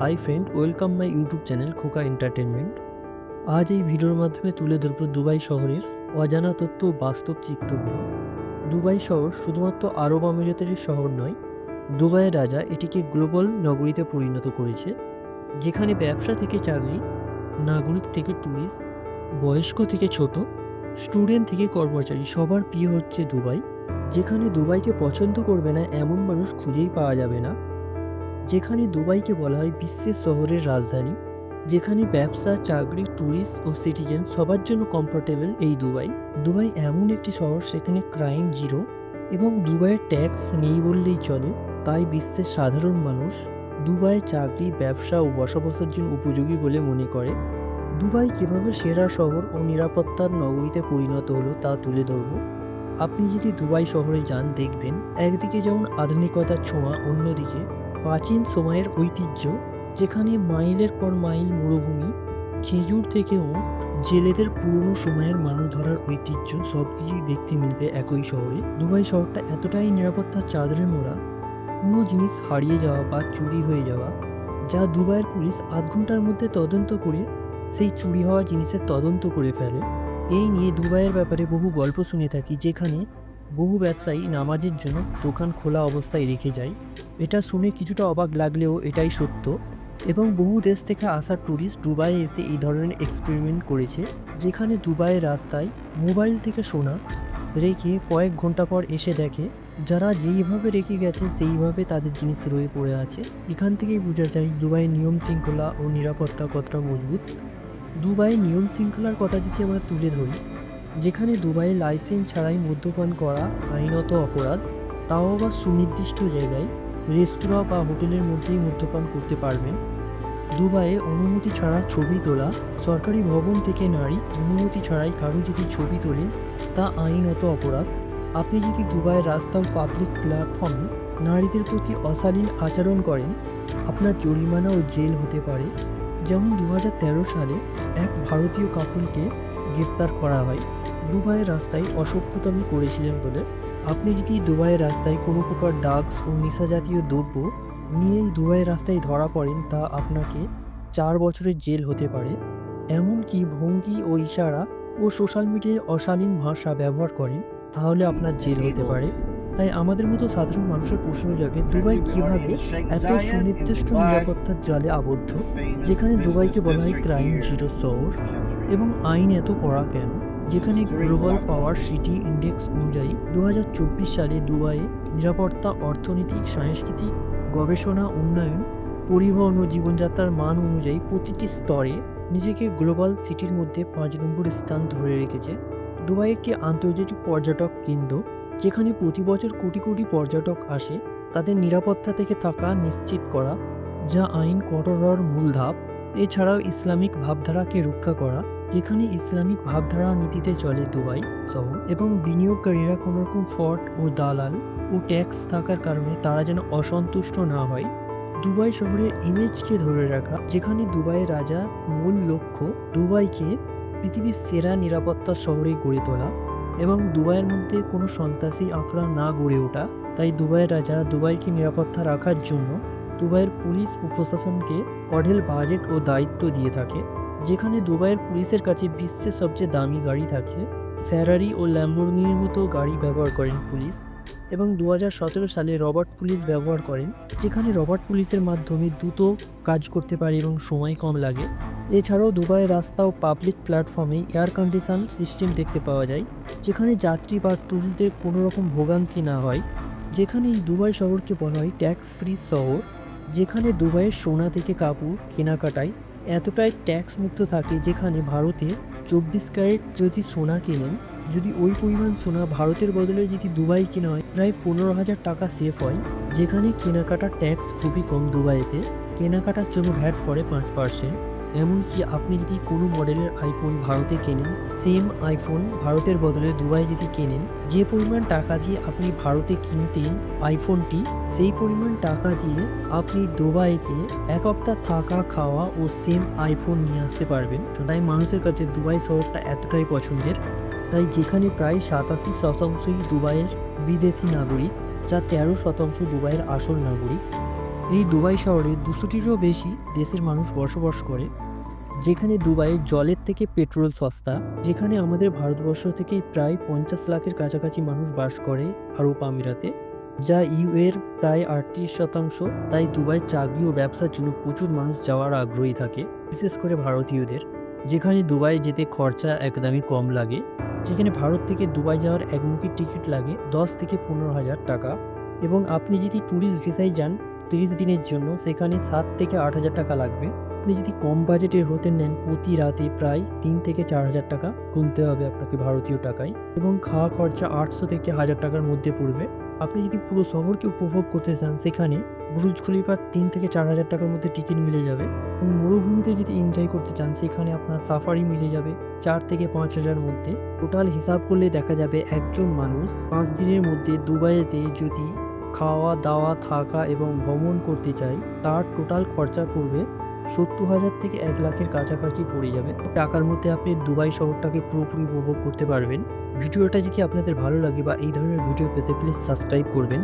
Hi friend welcome my YouTube channel Khoka entertainment আজ এই ভিডিওর মাধ্যমে তুলে ধরব দুবাই শহরের অজানা ও বাস্তব চিত্রগুলো। দুবাই শহর শুধুমাত্র আরব আমিরাতেরই শহর নয়, দুবাইয়ের রাজা এটিকে গ্লোবাল নগরীতে পরিণত করেছে, যেখানে ব্যবসা থেকে চাকরি, নাগরিক থেকে ট্যুরিস্ট, বয়স্ক থেকে ছোট, স্টুডেন্ট থেকে কর্মচারী সবার প্রিয় হচ্ছে দুবাই, যেখানে দুবাইকে পছন্দ করবে না এমন মানুষ খুঁজেই পাওয়া যাবে না। যেখানে দুবাইকে বলা হয় বিশ্বের শহরের রাজধানী, যেখানে ব্যবসা, চাকরি ট্যুরিস্ট ও সিটিজেন সবার জন্য কমফোর্টেবল এই দুবাই। দুবাই এমন একটি শহর সেখানে ক্রাইম জিরো এবং দুবাইয়ের ট্যাক্স নেই বললেই চলে, তাই বিশ্বের সাধারণ মানুষ দুবাইয়ের চাকরি, ব্যবসা ও বসবাসের জন্য উপযোগী বলে মনে করে। দুবাই কীভাবে সেরা শহর ও নিরাপত্তার নগরীতে পরিণত হলো তা তুলে ধরব। আপনি যদি দুবাই শহরে যান দেখবেন, একদিকে যেমন আধুনিকতার ছোঁয়া, অন্যদিকে প্রাচীন সময়ের ঐতিহ্য, যেখানে মাইলের পর মাইল মরুভূমি, খেজুর থেকেও জেলেদের পুরনো সময়ের মাছ ধরার ঐতিহ্য সব কিছুই দেখতে মিলবে একই শহরে। দুবাই শহরটা এতটাই নিরাপত্তার চাদরে মোড়া, কোনো জিনিস হারিয়ে যাওয়া বা চুরি হয়ে যাওয়া, যা দুবাইয়ের পুলিশ আধ ঘণ্টার মধ্যে তদন্ত করে, সেই চুরি হওয়া জিনিসের তদন্ত করে ফেলে। এই নিয়ে দুবাইয়ের ব্যাপারে বহু গল্প শুনে থাকি, যেখানে বহু ব্যবসায়ী নামাজের জন্য দোকান খোলা অবস্থায় রেখে যায়। এটা শুনে কিছুটা অবাক লাগলেও এটাই সত্য এবং বহু দেশ থেকে আসা ট্যুরিস্ট দুবাইয়ে এসে এই ধরনের এক্সপেরিমেন্ট করেছে, যেখানে দুবাইয়ের রাস্তায় মোবাইল থেকে শোনা রেখে কয়েক ঘণ্টা পর এসে দেখে, যারা যেইভাবে রেখে গেছে সেইভাবে তাদের জিনিস রয়ে পড়ে আছে। এখান থেকেই বোঝা যায় দুবাইয়ের নিয়ম শৃঙ্খলা ও নিরাপত্তা কতটা মজবুত। দুবাইয়ের নিয়ম শৃঙ্খলার কথা যদি আমরা তুলে ধরি যেখানে দুবাইয়ে লাইসেন্স ছাড়াই মদ্যপান করা আইনত অপরাধ, তাও আবার সুনির্দিষ্ট জায়গায় রেস্তোরাঁ বা হোটেলের মধ্যেই মদ্যপান করতে পারবেন। দুবাইয়ে অনুমতি ছাড়া ছবি তোলা, সরকারি ভবন থেকে নারী অনুমতি ছাড়াই কারও যদি ছবি তোলেন, তা আইনত অপরাধ। আপনি যদি দুবাইয়ের রাস্তা ও পাবলিক প্ল্যাটফর্মে নারীদের প্রতি অশালীন আচরণ করেন, আপনার জরিমানা ও জেল হতে পারে। যেমন দু হাজার তেরো সালে এক ভারতীয় কাপলকে গ্রেপ্তার করা হয়। দুবাইয়ের রাস্তায় অসভ্যতামি করেছিলেন বলে আপনি যদি দুবাইয়ের রাস্তায় কোনো প্রকার ড্রাগস ও নেশা জাতীয় দ্রব্য নিয়েই দুবাইয়ের রাস্তায় ধরা পড়েন, তা আপনাকে চার বছরের জেল হতে পারে। এমনকি ভঙ্গি ও ইশারা ও সোশ্যাল মিডিয়ায় অশালীন ভাষা ব্যবহার করেন, তাহলে আপনার জেল হতে পারে। তাই আমাদের মতো সাধারণ মানুষের প্রশ্ন জাগে, দুবাই কীভাবে এত সুনির্দিষ্ট নিরাপত্তার জালে আবদ্ধ? যেখানে দুবাইকে বলা হয় ক্রাইম জিরো শহর এবং আইন এত কড়া কেন? যেখানে গ্লোবাল পাওয়ার সিটি ইন্ডেক্স অনুযায়ী দু হাজার চব্বিশ সালে দুবাইয়ে নিরাপত্তা অর্থনৈতিক সাংস্কৃতিক গবেষণা উন্নয়ন পরিবহন ও জীবনযাত্রার মান অনুযায়ী প্রতিটি স্তরে নিজেকে গ্লোবাল সিটির মধ্যে পাঁচ নম্বর স্থান ধরে রেখেছে। দুবাই একটি আন্তর্জাতিক পর্যটক কেন্দ্র যেখানে প্রতি বছর কোটি কোটি পর্যটক আসে। তাদের নিরাপত্তা থেকে থাকা নিশ্চিত করা যা আইন কঠোর মূল ধাপ এছাড়াও ইসলামিক ভাবধারাকে রক্ষা করা, যেখানে ইসলামিক ভাবধারা নীতিতে চলে দুবাই শহর এবং বিনিয়োগকারীরা কোনো রকম ফট ও দালাল ও ট্যাক্স থাকার কারণে তারা যেন অসন্তুষ্ট না হয়। দুবাই শহরের ইমেজকে ধরে রাখা, যেখানে দুবাইয়ের রাজা মূল লক্ষ্য দুবাইকে পৃথিবীর সেরা নিরাপত্তা শহরে গড়ে তোলা এবং দুবাইয়ের মধ্যে কোনো সন্ত্রাসী আঁকড়া না গড়ে ওঠা। তাই দুবাইয়ের রাজা দুবাইকে নিরাপত্তা রাখার জন্য দুবাইয়ের পুলিশ ও প্রশাসনকে অঢেল বাজেট ও দায়িত্ব দিয়ে থাকে, যেখানে দুবাইয়ের পুলিশের কাছে বিশ্বের সবচেয়ে দামি গাড়ি থাকে ফেরারি ও ল্যাম্বোর্গিনির মতো গাড়ি ব্যবহার করেন পুলিশ এবং দু হাজার সতেরো সালে রবার্ট পুলিশ ব্যবহার করেন, যেখানে রবার্ট পুলিশের মাধ্যমে দ্রুত কাজ করতে পারে এবং সময় কম লাগে। এছাড়াও দুবাইয়ের রাস্তা ও পাবলিক প্ল্যাটফর্মে এয়ার কন্ডিশন সিস্টেম দেখতে পাওয়া যায়, যেখানে যাত্রী বা ট্যুরিস্টদের কোনো রকম ভোগান্তি না হয় যেখানে এই দুবাই শহরকে বলা হয় ট্যাক্স ফ্রি শহর। যেখানে দুবাইয়ের সোনা থেকে কাপড় কেনাকাটায় এতটাই ট্যাক্স মুক্ত থাকে যেখানে ভারতে চব্বিশ ক্যারেট যদি সোনা কেনেন, যদি ওই পরিমাণ সোনা ভারতের বদলে যদি দুবাই কেনা হয়, প্রায় পনেরো হাজার টাকা সেফ হয়। যেখানে কেনাকাটার ট্যাক্স খুবই কম দুবাইতে। কেনাকাটার জন্য ভ্যাট পড়ে পাঁচ পার্সেন্ট এমনকি আপনি যদি কোনো মডেলের আইফোন ভারতে কেনেন সেম আইফোন ভারতের বদলে দুবাই যদি কেনেন, যে পরিমাণ টাকা দিয়ে আপনি ভারতে কিনতেন আইফোনটি সেই পরিমাণ টাকা দিয়ে আপনি দুবাইতে এক সপ্তাহ থাকা, খাওয়া ও সেম আইফোন নিয়ে আসতে পারবেন। তাই মানুষের কাছে দুবাই শহরটা এতটাই পছন্দের। তাই যেখানে প্রায় সাতাশি শতাংশই দুবাইয়ের বিদেশি নাগরিক, যা তেরো শতাংশ দুবাইয়ের আসল নাগরিক এই দুবাই শহরে দুশোটিরও বেশি দেশের মানুষ বসবাস করে, যেখানে দুবাইয়ের জলের থেকে পেট্রোল সস্তা, যেখানে আমাদের ভারতবর্ষ থেকে প্রায় পঞ্চাশ লাখের কাছাকাছি মানুষ বাস করে আরব আমিরাতে, যা ইউ এর প্রায় আটত্রিশ শতাংশ। তাই দুবাই চাকরি ও ব্যবসার জন্য প্রচুর মানুষ যাওয়ার আগ্রহী থাকে, বিশেষ করে ভারতীয়দের, যেখানে দুবাই যেতে খরচা একদমই কম লাগে। যেখানে ভারত থেকে দুবাই যাওয়ার একমুখী টিকিট লাগে দশ থেকে পনেরো হাজার টাকা। এবং আপনি যদি ট্যুরিস্ট ভিসায় যান তিরিশ দিনের জন্য সেখানে সাত থেকে আট হাজার টাকা লাগবে। আপনি যদি কম বাজেটের হতে নেন, প্রতি রাতে প্রায় তিন থেকে চার হাজার টাকা গুনতে হবে আপনাকে ভারতীয় টাকায় এবং খাওয়া খরচা আটশো থেকে হাজার টাকার মধ্যে পড়বে। আপনি যদি পুরো শহরকে উপভোগ করতে চান, সেখানে বুরুজ খলিফার তিন থেকে চার হাজার টাকার মধ্যে টিকিট মিলে যাবে এবং মরুভূমিতে যদি এনজয় করতে চান, সেখানে আপনার সাফারি মিলে যাবে চার থেকে পাঁচ হাজার মধ্যে। টোটাল হিসাব করলে দেখা যাবে একজন মানুষ পাঁচ দিনের মধ্যে দুবাইতে যদি খাওয়া দাওয়া থাকা এবং ভ্রমণ করতে চাই, তার টোটাল খরচা পড়বে সত্তর হাজার থেকে এক লাখের কাছাকাছি পড়ে যাবে। টাকার মধ্যে আপনি দুবাই শহরটাকে পুরোপুরি উপভোগ করতে পারবেন। ভিডিওটা যদি আপনাদের ভালো লাগে বা এই ধরনের ভিডিও পেতে প্লিজ সাবস্ক্রাইব করবেন।